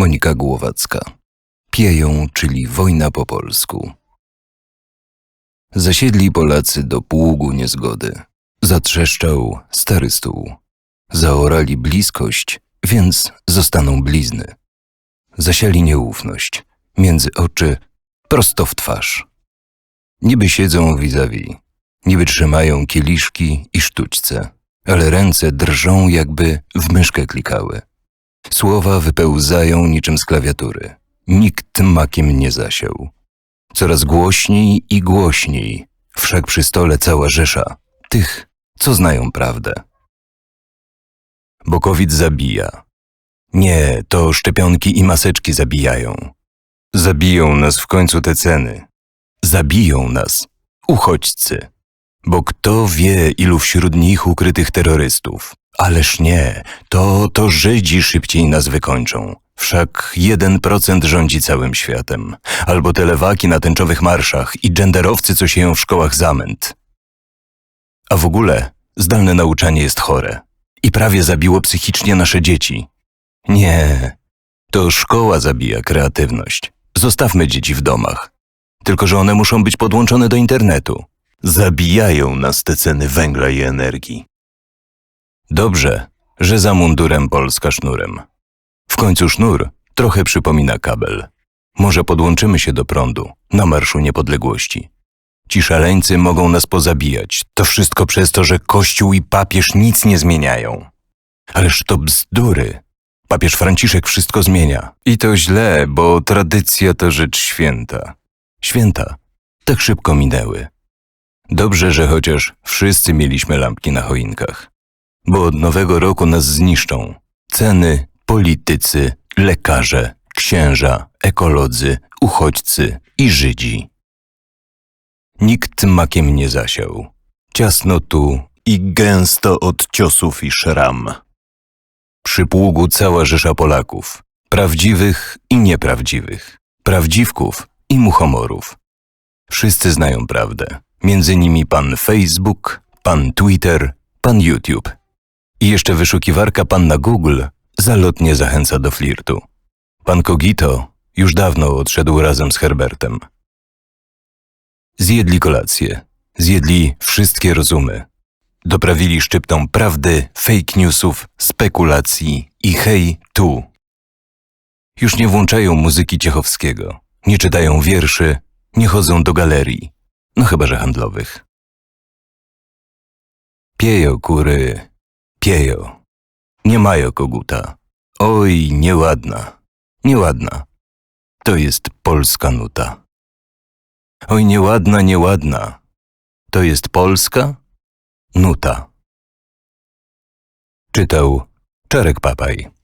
Monika Głowacka. Pieją, czyli wojna po polsku. Zasiedli Polacy do pługu niezgody. Zatrzeszczał stary stół. Zaorali bliskość, więc zostaną blizny. Zasiali nieufność. Między oczy, prosto w twarz. Niby siedzą vis-a-vis. Niby trzymają kieliszki i sztućce, ale ręce drżą, jakby w myszkę klikały. Słowa wypełzają niczym z klawiatury. Nikt makiem nie zasiał. Coraz głośniej i głośniej, wszak przy stole cała rzesza tych, co znają prawdę. Bo COVID zabija. Nie, to szczepionki i maseczki zabijają. Zabiją nas w końcu te ceny. Zabiją nas uchodźcy. Bo kto wie, ilu wśród nich ukrytych terrorystów. Ależ nie, to to Żydzi szybciej nas wykończą. Wszak jeden procent rządzi całym światem. Albo te lewaki na tęczowych marszach i genderowcy, co sieją w szkołach zamęt. A w ogóle zdalne nauczanie jest chore. I prawie zabiło psychicznie nasze dzieci. Nie, to szkoła zabija kreatywność. Zostawmy dzieci w domach. Tylko, że one muszą być podłączone do internetu. Zabijają nas te ceny węgla i energii. Dobrze, że za mundurem Polska sznurem. W końcu sznur trochę przypomina kabel. Może podłączymy się do prądu na Marszu Niepodległości. Ci szaleńcy mogą nas pozabijać. To wszystko przez to, że Kościół i papież nic nie zmieniają. Ależ to bzdury. Papież Franciszek wszystko zmienia. I to źle, bo tradycja to rzecz święta. Święta tak szybko minęły. Dobrze, że chociaż wszyscy mieliśmy lampki na choinkach. Bo od nowego roku nas zniszczą. Ceny, politycy, lekarze, księża, ekolodzy, uchodźcy i Żydzi. Nikt makiem nie zasiał. Ciasno tu i gęsto od ciosów i szram. Przy pługu cała rzesza Polaków. Prawdziwych i nieprawdziwych. Prawdziwków i muchomorów. Wszyscy znają prawdę. Między nimi pan Facebook, pan Twitter, pan YouTube. I jeszcze wyszukiwarka pan na Google zalotnie zachęca do flirtu. Pan Kogito już dawno odszedł razem z Herbertem. Zjedli kolację. Zjedli wszystkie rozumy. Doprawili szczyptą prawdy, fake newsów, spekulacji i hej tu. Już nie włączają muzyki Ciechowskiego, nie czytają wierszy, nie chodzą do galerii, no chyba że handlowych. Piejo kury, piejo. Nie mają koguta. Oj, nieładna, nieładna. To jest polska nuta. Oj, nieładna, nieładna. To jest polska nuta. Czytał Czarek Papaj.